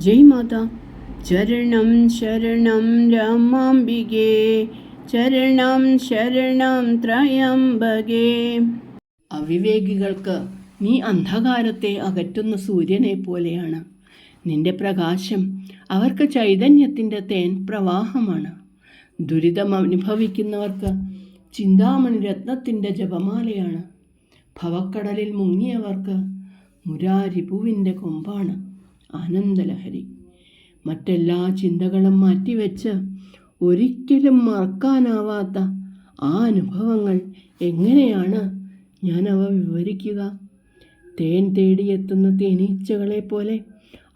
ജയ് മാത. ചരണം ശരണം രമാംബികേ. ചരണം ശരണം ത്രയംബകേ. അവിവേകികൾക്ക് നീ അന്ധകാരത്തെ അകറ്റുന്ന സൂര്യനെ പോലെയാണ്. നിന്റെ പ്രകാശം അവർക്ക് ചൈതന്യത്തിന്റെ തേൻ പ്രവാഹമാണ്. ദുരിതം അനുഭവിക്കുന്നവർക്ക് ചിന്താമണി രത്നത്തിന്റെ ജപമാലയാണ്. ഭവക്കടലിൽ മുങ്ങിയവർക്ക് മുരാരിപുവിന്റെ കൊമ്പാണ്. ആനന്ദലഹരി മറ്റെല്ലാ ചിന്തകളും മാറ്റിവെച്ച് ഒരിക്കലും മറക്കാനാവാത്ത ആ അനുഭവങ്ങൾ എങ്ങനെയാണ് ഞാൻ അവ വിവരിക്കുക? തേൻ തേടിയെത്തുന്ന തേനീച്ചകളെ പോലെ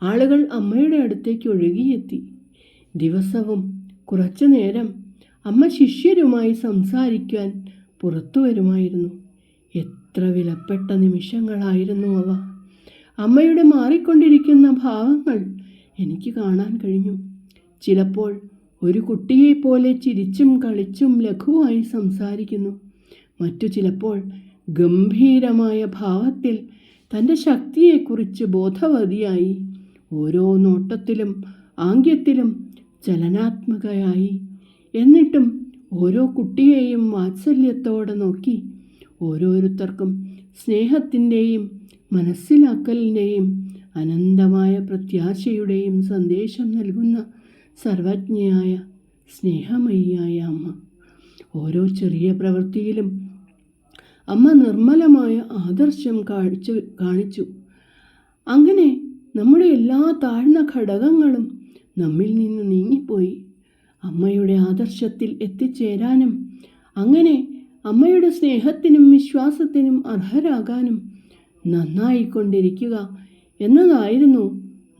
ആളുകൾ അമ്മയുടെ അടുത്തേക്ക് ഒഴുകിയെത്തി. ദിവസവും കുറച്ചു നേരം അമ്മ ശിഷ്യരുമായി സംസാരിക്കാൻ പുറത്തു വരുമായിരുന്നു. എത്ര വിലപ്പെട്ട നിമിഷങ്ങളായിരുന്നു അവ. അമ്മയുടെ മാറിക്കൊണ്ടിരിക്കുന്ന ഭാവങ്ങൾ എനിക്ക് കാണാൻ കഴിഞ്ഞു. ചിലപ്പോൾ ഒരു കുട്ടിയെപ്പോലെ ചിരിച്ചും കളിച്ചും ലഘുവായി സംസാരിക്കുന്നു. മറ്റു ചിലപ്പോൾ ഗംഭീരമായ ഭാവത്തിൽ തന്റെ ശക്തിയെക്കുറിച്ച് ബോധവതിയായി ഓരോ നോട്ടത്തിലും ആംഗ്യത്തിലും ചലനാത്മകയായി. എന്നിട്ടും ഓരോ കുട്ടിയെയും വാത്സല്യത്തോടെ നോക്കി ഓരോരുത്തർക്കും സ്നേഹത്തിന്റെയും മനസ്സിലാക്കലിന്റെയും അനന്തമായ പ്രത്യാശയുടെയും സന്ദേശം നൽകുന്ന സർവജ്ഞയായ സ്നേഹമയിയായ അമ്മ. ഓരോ ചെറിയ പ്രവൃത്തിയിലും അമ്മ നിർമ്മലമായ ആദർശം കാണിച്ചു കാണിച്ചു. അങ്ങനെ നമ്മുടെ എല്ലാ താഴ്ന്ന ഘടകങ്ങളും നമ്മിൽ നിന്ന് നീങ്ങിപ്പോയി. അമ്മയുടെ ആദർശത്തിൽ എത്തിച്ചേരാനും അങ്ങനെ അമ്മയുടെ സ്നേഹത്തിനും വിശ്വാസത്തിനും അർഹരാകാനും നന്നായിക്കൊണ്ടിരിക്കുക എന്നതായിരുന്നു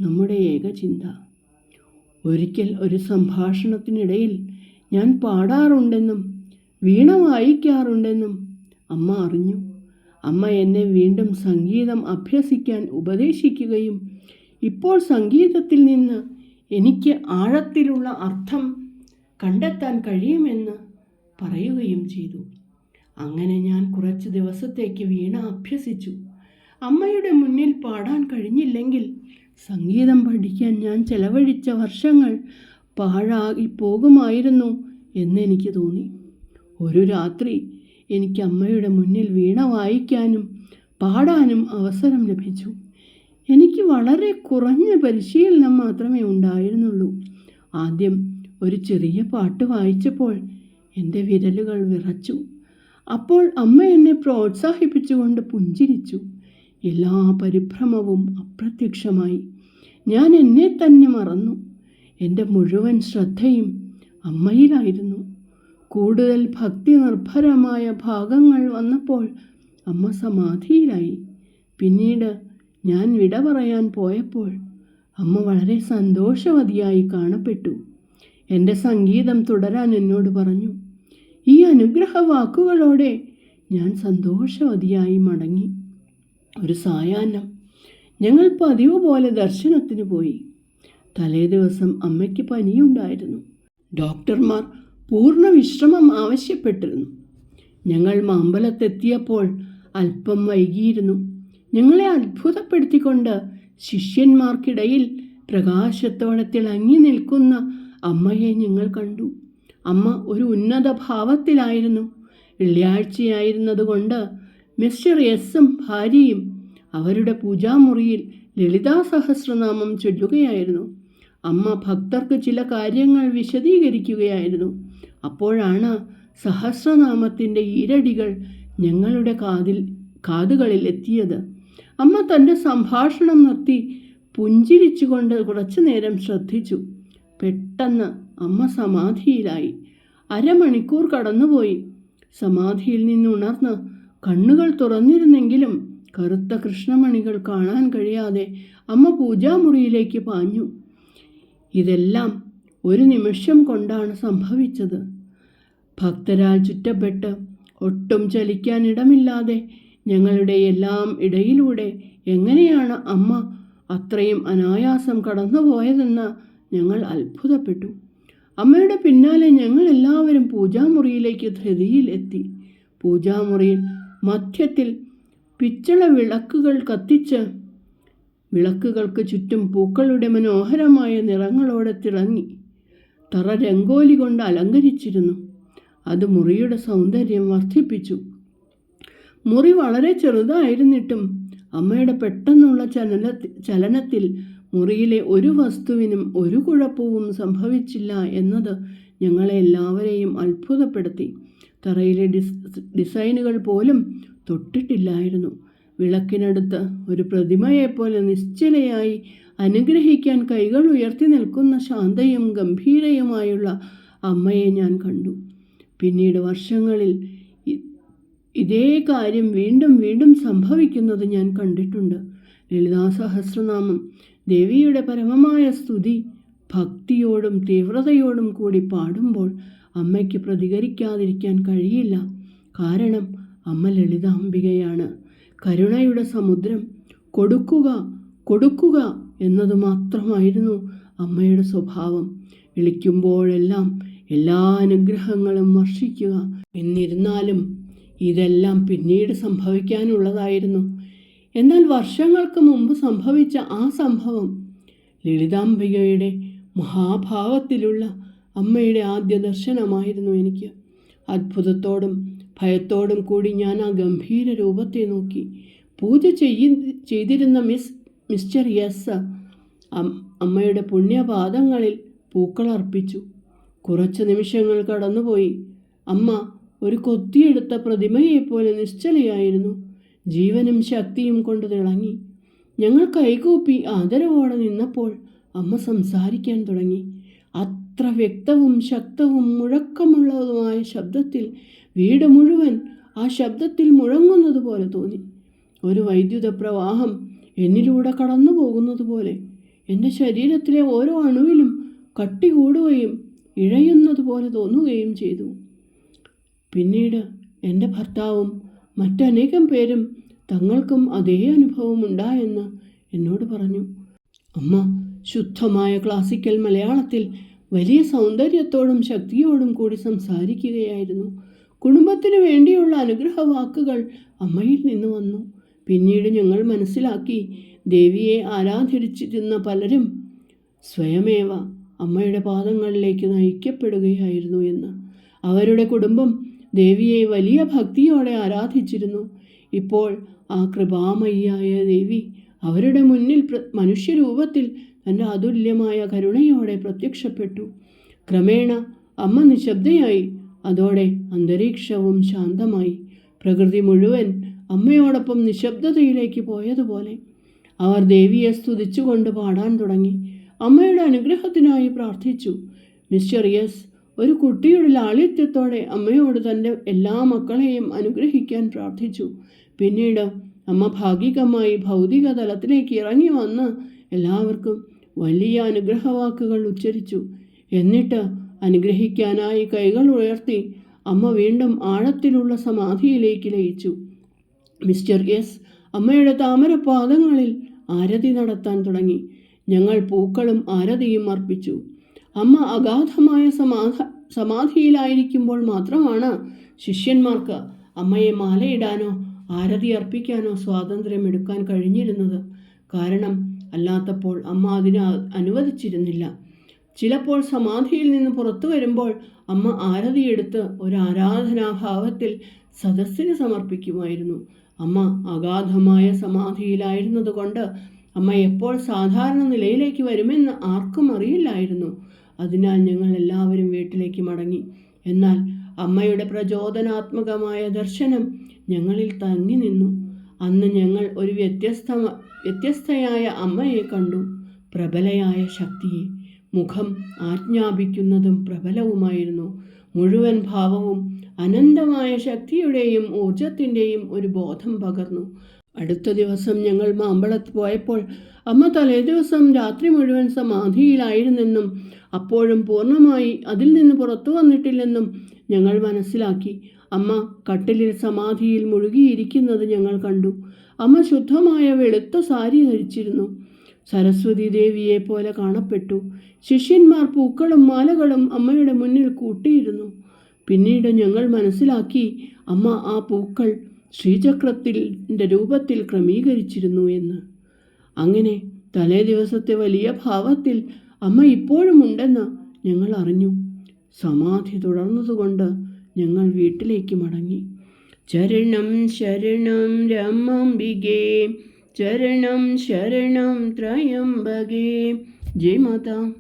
നമ്മുടെ ഏക ചിന്ത. ഒരിക്കൽ ഒരു സംഭാഷണത്തിനിടയിൽ ഞാൻ പാടാറുണ്ടെന്നും വീണ വായിക്കാറുണ്ടെന്നും അമ്മ അറിഞ്ഞു. അമ്മ എന്നെ വീണ്ടും സംഗീതം അഭ്യസിക്കാൻ ഉപദേശിക്കുകയും ഇപ്പോൾ സംഗീതത്തിൽ നിന്ന് എനിക്ക് ആഴത്തിലുള്ള അർത്ഥം കണ്ടെത്താൻ കഴിയുമെന്ന് പറയുകയും ചെയ്തു. അങ്ങനെ ഞാൻ കുറച്ച് ദിവസത്തേക്ക് വീണ അഭ്യസിച്ചു. അമ്മയുടെ മുന്നിൽ പാടാൻ കഴിഞ്ഞില്ലെങ്കിൽ സംഗീതം പഠിക്കാൻ ഞാൻ ചെലവഴിച്ച വർഷങ്ങൾ പാഴാകി പോകുമായിരുന്നു എന്നെനിക്ക് തോന്നി. ഒരു രാത്രി എനിക്ക് അമ്മയുടെ മുന്നിൽ വീണ വായിക്കാനും പാടാനും അവസരം ലഭിച്ചു. എനിക്ക് വളരെ കുറഞ്ഞ പരിശീലനം മാത്രമേ ഉണ്ടായിരുന്നുള്ളൂ. ആദ്യം ഒരു ചെറിയ പാട്ട് വായിച്ചപ്പോൾ എന്റെ വിരലുകൾ വിറച്ചു. അപ്പോൾ അമ്മ എന്നെ പ്രോത്സാഹിപ്പിച്ചുകൊണ്ട് പുഞ്ചിരിച്ചു. എല്ലാ പരിഭ്രമവും അപ്രത്യക്ഷമായി. ഞാൻ എന്നെ തന്നെ മറന്നു. എന്റെ മുഴുവൻ ശ്രദ്ധയും അമ്മയിലായിരുന്നു. കൂടുതൽ ഭക്തി നിർഭരമായ ഭാഗങ്ങൾ വന്നപ്പോൾ അമ്മ സമാധിയിലായി. പിന്നീട് ഞാൻ വിട പറയാൻ പോയപ്പോൾ അമ്മ വളരെ സന്തോഷവതിയായി കാണപ്പെട്ടു. എന്റെ സംഗീതം തുടരാൻ എന്നോട് പറഞ്ഞു ഈ അനുഗ്രഹ വാക്കുകളോടെ ഞാൻ സന്തോഷവതിയായി മടങ്ങി. ഒരു സായാഹ്നം. ഞങ്ങൾ പതിവ് പോലെ ദർശനത്തിന് പോയി. തലേ ദിവസം അമ്മയ്ക്ക് പനിയുണ്ടായിരുന്നു. ഡോക്ടർമാർ പൂർണ വിശ്രമം ആവശ്യപ്പെട്ടിരുന്നു. ഞങ്ങൾ മാമ്പലത്തെത്തിയപ്പോൾ അല്പം വൈകിയിരുന്നു. ഞങ്ങളെ അത്ഭുതപ്പെടുത്തിക്കൊണ്ട് ശിഷ്യന്മാർക്കിടയിൽ പ്രകാശത്തോടെ തിളങ്ങി നിൽക്കുന്ന അമ്മയെ ഞങ്ങൾ കണ്ടു. അമ്മ ഒരു ഉന്നത ഭാവത്തിലായിരുന്നു വെള്ളിയാഴ്ചയായിരുന്നതുകൊണ്ട് മിസ്റ്റർ എസ്സും ഭാര്യയും അവരുടെ പൂജാമുറിയിൽ ലളിതാ സഹസ്രനാമം ചൊല്ലുകയായിരുന്നു. അമ്മ ഭക്തർക്ക് ചില കാര്യങ്ങൾ വിശദീകരിക്കുകയായിരുന്നു. അപ്പോഴാണ് സഹസ്രനാമത്തിന്റെ ഈരടികൾ ഞങ്ങളുടെ കാതിൽ കാതുകളിൽ എത്തിയത്. അമ്മ തന്റെ സംഭാഷണം നിർത്തി പുഞ്ചിരിച്ചുകൊണ്ട് കുറച്ചു നേരം ശ്രദ്ധിച്ചു. പെട്ടെന്ന് അമ്മ സമാധിയിലായി. അരമണിക്കൂർ കടന്നുപോയി. സമാധിയിൽ നിന്നുണർന്ന് കണ്ണുകൾ തുറന്നിരുന്നെങ്കിലും കറുത്ത കൃഷ്ണമണികൾ കാണാൻ കഴിയാതെ അമ്മ പൂജാമുറിയിലേക്ക് പാഞ്ഞു. ഇതെല്ലാം ഒരു നിമിഷം കൊണ്ടാണ് സംഭവിച്ചത്. ഭക്തരാൽ ചുറ്റപ്പെട്ട് ഒട്ടും ചലിക്കാനിടമില്ലാതെ ഞങ്ങളുടെ എല്ലാം ഇടയിലൂടെ എങ്ങനെയാണ് അമ്മ അത്രയും അനായാസം കടന്നുപോയതെന്ന് ഞങ്ങൾ അത്ഭുതപ്പെട്ടു. അമ്മയുടെ പിന്നാലെ ഞങ്ങൾ എല്ലാവരും പൂജാമുറിയിലേക്ക് ധൃതിയിൽ എത്തി. പൂജാമുറിയിൽ മധ്യത്തിൽ പിച്ചള വിളക്കുകൾ കത്തിച്ച് വിളക്കുകൾക്ക് ചുറ്റും പൂക്കളുടെ മനോഹരമായ നിറങ്ങളോടെ തിളങ്ങി. തറ രംഗോലി കൊണ്ട് അലങ്കരിച്ചിരുന്നു. അത് മുറിയുടെ സൗന്ദര്യം വർദ്ധിപ്പിച്ചു. മുറി വളരെ ചെറുതായിരുന്നിട്ടും അമ്മയുടെ പെട്ടെന്നുള്ള ചലന ചലനത്തിൽ മുറിയിലെ ഒരു വസ്തുവിനും ഒരു കുഴപ്പവും സംഭവിച്ചില്ല എന്നത് ഞങ്ങളെ എല്ലാവരെയും അത്ഭുതപ്പെടുത്തി. തറയിലെ ഡിസ് ഡിസൈനുകൾ പോലും തൊട്ടിട്ടില്ലായിരുന്നു. വിളക്കിനടുത്ത് ഒരു പ്രതിമയെപ്പോലെ നിശ്ചലയായി അനുഗ്രഹിക്കാൻ കൈകൾ ഉയർത്തി നിൽക്കുന്ന ശാന്തയും ഗംഭീരയുമായുള്ള അമ്മയെ ഞാൻ കണ്ടു. പിന്നീട് വർഷങ്ങളിൽ ഇതേ കാര്യം വീണ്ടും വീണ്ടും സംഭവിക്കുന്നത് ഞാൻ കണ്ടിട്ടുണ്ട്. ലളിതാ സഹസ്രനാമം ദേവിയുടെ പരമമായ സ്തുതി ഭക്തിയോടും തീവ്രതയോടും കൂടി പാടുമ്പോൾ അമ്മയ്ക്ക് പ്രതികരിക്കാതിരിക്കാൻ കഴിയില്ല. കാരണം അമ്മ ലളിതാംബികയാണ് കരുണയുടെ സമുദ്രം കൊടുക്കുക കൊടുക്കുക എന്നത് മാത്രമായിരുന്നു അമ്മയുടെ സ്വഭാവം. വിളിക്കുമ്പോഴെല്ലാം എല്ലാ അനുഗ്രഹങ്ങളും വർഷിക്കുക. എന്നിരുന്നാലും ഇതെല്ലാം പിന്നീട് സംഭവിക്കാനുള്ളതായിരുന്നു. എന്നാൽ വർഷങ്ങൾക്ക് മുമ്പ് സംഭവിച്ച ആ സംഭവം ലളിതാംബികയുടെ മഹാഭാവത്തിലുള്ള അമ്മയുടെ ആദ്യ ദർശനമായിരുന്നു എനിക്ക്. അത്ഭുതത്തോടും ഭയത്തോടും കൂടി ഞാൻ ആ ഗംഭീര രൂപത്തെ നോക്കി. പൂജ ചെയ്യ ചെയ്തിരുന്ന മിസ് മിസ്റ്റർ യെസ് അമ്മയുടെ പുണ്യപാദങ്ങളിൽ പൂക്കൾ പൂക്കളർപ്പിച്ചു കുറച്ച് നിമിഷങ്ങൾ കടന്നുപോയി. അമ്മ ഒരു കൊത്തിയെടുത്ത പ്രതിമയെപ്പോലെ നിശ്ചലയായിരുന്നു. ജീവനും ശക്തിയും കൊണ്ട് തിളങ്ങി. ഞങ്ങൾ കൈകൂപ്പി ആദരവോടെ നിന്നപ്പോൾ അമ്മ സംസാരിക്കാൻ തുടങ്ങി. അത്ര വ്യക്തവും ശക്തവും മുഴക്കമുള്ളതുമായ ശബ്ദത്തിൽ വീട് മുഴുവൻ ആ ശബ്ദത്തിൽ മുഴങ്ങുന്നത് പോലെ തോന്നി. ഒരു വൈദ്യുത പ്രവാഹം എന്നിലൂടെ കടന്നു പോകുന്നത് പോലെ എന്റെ ശരീരത്തിലെ ഓരോ അണുവിലും കട്ടി കൂടുകയും ഇഴയുന്നത് പോലെ തോന്നുകയും ചെയ്തു. പിന്നീട് എന്റെ ഭർത്താവും മറ്റനേകം പേരും തങ്ങൾക്കും അതേ അനുഭവം ഉണ്ടായെന്ന് എന്നോട് പറഞ്ഞു. അമ്മ ശുദ്ധമായ ക്ലാസിക്കൽ മലയാളത്തിൽ വലിയ സൗന്ദര്യത്തോടും ശക്തിയോടും കൂടി സംസാരിക്കുകയായിരുന്നു. കുടുംബത്തിനു വേണ്ടിയുള്ള അനുഗ്രഹ വാക്കുകൾ അമ്മയിൽ നിന്ന് വന്നു. പിന്നീട് ഞങ്ങൾ മനസ്സിലാക്കി ദേവിയെ ആരാധിച്ചിരുന്ന പലരും സ്വയമേവ അമ്മയുടെ പാദങ്ങളിലേക്ക് നയിക്കപ്പെടുകയായിരുന്നു എന്ന്. അവരുടെ കുടുംബം ദേവിയെ വലിയ ഭക്തിയോടെ ആരാധിച്ചിരുന്നു. ഇപ്പോൾ ആ കൃപാമയ്യായ ദേവി അവരുടെ മുന്നിൽ മനുഷ്യരൂപത്തിൽ തന്റെ അതുല്യമായ കരുണയോടെ പ്രത്യക്ഷപ്പെട്ടു. ക്രമേണ അമ്മ നിശബ്ദയായി. അതോടെ അന്തരീക്ഷവും ശാന്തമായി. പ്രകൃതി മുഴുവൻ അമ്മയോടൊപ്പം നിശബ്ദതയിലേക്ക് പോയതുപോലെ അവർ ദേവിയെ സ്തുതിച്ചുകൊണ്ട് പാടാൻ തുടങ്ങി. അമ്മയുടെ അനുഗ്രഹത്തിനായി പ്രാർത്ഥിച്ചു. മിസ്റ്റർ യെസ് ഒരു കുട്ടിയുടെ ലാളിത്യത്തോടെ അമ്മയോട് തന്റെ എല്ലാ മക്കളെയും അനുഗ്രഹിക്കാൻ പ്രാർത്ഥിച്ചു. പിന്നീട് അമ്മ ഭാഗികമായി ഭൗതിക തലത്തിലേക്ക് ഇറങ്ങി വന്ന് എല്ലാവർക്കും വലിയ അനുഗ്രഹവാക്കുകൾ ഉച്ചരിച്ചു. എന്നിട്ട് അനുഗ്രഹിക്കാനായി കൈകൾ ഉയർത്തി അമ്മ വീണ്ടും ആഴത്തിലുള്ള സമാധിയിലേക്ക് ലയിച്ചു. മിസ്റ്റർ എസ് അമ്മയുടെ താമരപാദങ്ങളിൽ ആരതി നടത്താൻ തുടങ്ങി. ഞങ്ങൾ പൂക്കളും ആരതിയും അർപ്പിച്ചു. അമ്മ അഗാധമായ സമാധ സമാധിയിലായിരിക്കുമ്പോൾ മാത്രമാണ് ശിഷ്യന്മാർക്ക് അമ്മയെ മാലയിടാനോ ആരതി അർപ്പിക്കാനോ സ്വാതന്ത്ര്യം എടുക്കാൻ കഴിഞ്ഞിരുന്നത്. കാരണം അല്ലാത്തപ്പോൾ അമ്മ അതിന് അനുവദിച്ചിരുന്നില്ല. ചിലപ്പോൾ സമാധിയിൽ നിന്ന് പുറത്തു വരുമ്പോൾ അമ്മ ആരതിയെടുത്ത് ഒരു ആരാധനാഭാവത്തിൽ സദസ്സിന് സമർപ്പിക്കുമായിരുന്നു. അമ്മ അഗാധമായ സമാധിയിലായിരുന്നതുകൊണ്ട് അമ്മ എപ്പോൾ സാധാരണ നിലയിലേക്ക് വരുമെന്ന് ആർക്കും അറിയില്ലായിരുന്നു. അതിനാൽ ഞങ്ങൾ എല്ലാവരും വീട്ടിലേക്ക് മടങ്ങി. എന്നാൽ അമ്മയുടെ പ്രചോദനാത്മകമായ ദർശനം ഞങ്ങളിൽ തങ്ങി നിന്നു. അന്ന് ഞങ്ങൾ ഒരു വ്യത്യസ്ത വ്യത്യസ്തയായ അമ്മയെ കണ്ടു. പ്രബലയായ ശക്തിയെ. മുഖം ആജ്ഞാപിക്കുന്നതും പ്രബലവുമായിരുന്നു. മുഴുവൻ ഭാവവും അനന്തമായ ശക്തിയുടെയും ഊർജത്തിന്റെയും ഒരു ബോധം പകർന്നു. അടുത്ത ദിവസം ഞങ്ങൾ മാമ്പളത്ത് പോയപ്പോൾ അമ്മ തലേ ദിവസം രാത്രി മുഴുവൻ സമാധിയിലായിരുന്നെന്നും അപ്പോഴും പൂർണമായി അതിൽ നിന്ന് പുറത്തു വന്നിട്ടില്ലെന്നും ഞങ്ങൾ മനസ്സിലാക്കി. അമ്മ കട്ടിലിൽ സമാധിയിൽ മുഴുകിയിരിക്കുന്നത് ഞങ്ങൾ കണ്ടു. അമ്മ ശുദ്ധമായ വെളുത്ത സാരി ധരിച്ചിരുന്നു. സരസ്വതി ദേവിയെ പോലെ കാണപ്പെട്ടു. ശിഷ്യന്മാർ പൂക്കളും മാലകളും അമ്മയുടെ മുന്നിൽ കൂട്ടിയിരുന്നു. പിന്നീട് ഞങ്ങൾ മനസ്സിലാക്കി അമ്മ ആ പൂക്കൾ ശ്രീചക്രത്തിന്റെ രൂപത്തിൽ ക്രമീകരിച്ചിരുന്നു എന്ന്. അങ്ങനെ തലേ ദിവസത്തെ വലിയ ഭാവത്തിൽ അമ്മ ഇപ്പോഴും ഉണ്ടെന്ന് ഞങ്ങൾ അറിഞ്ഞു. സമാധി തുടർന്നതുകൊണ്ട് ഞങ്ങൾ വീട്ടിലേക്ക് മടങ്ങി. ചരണം ശരണം രമാംബികേ ചരണം ശരണം ത്രയംബകേ ജയ് മാതാ.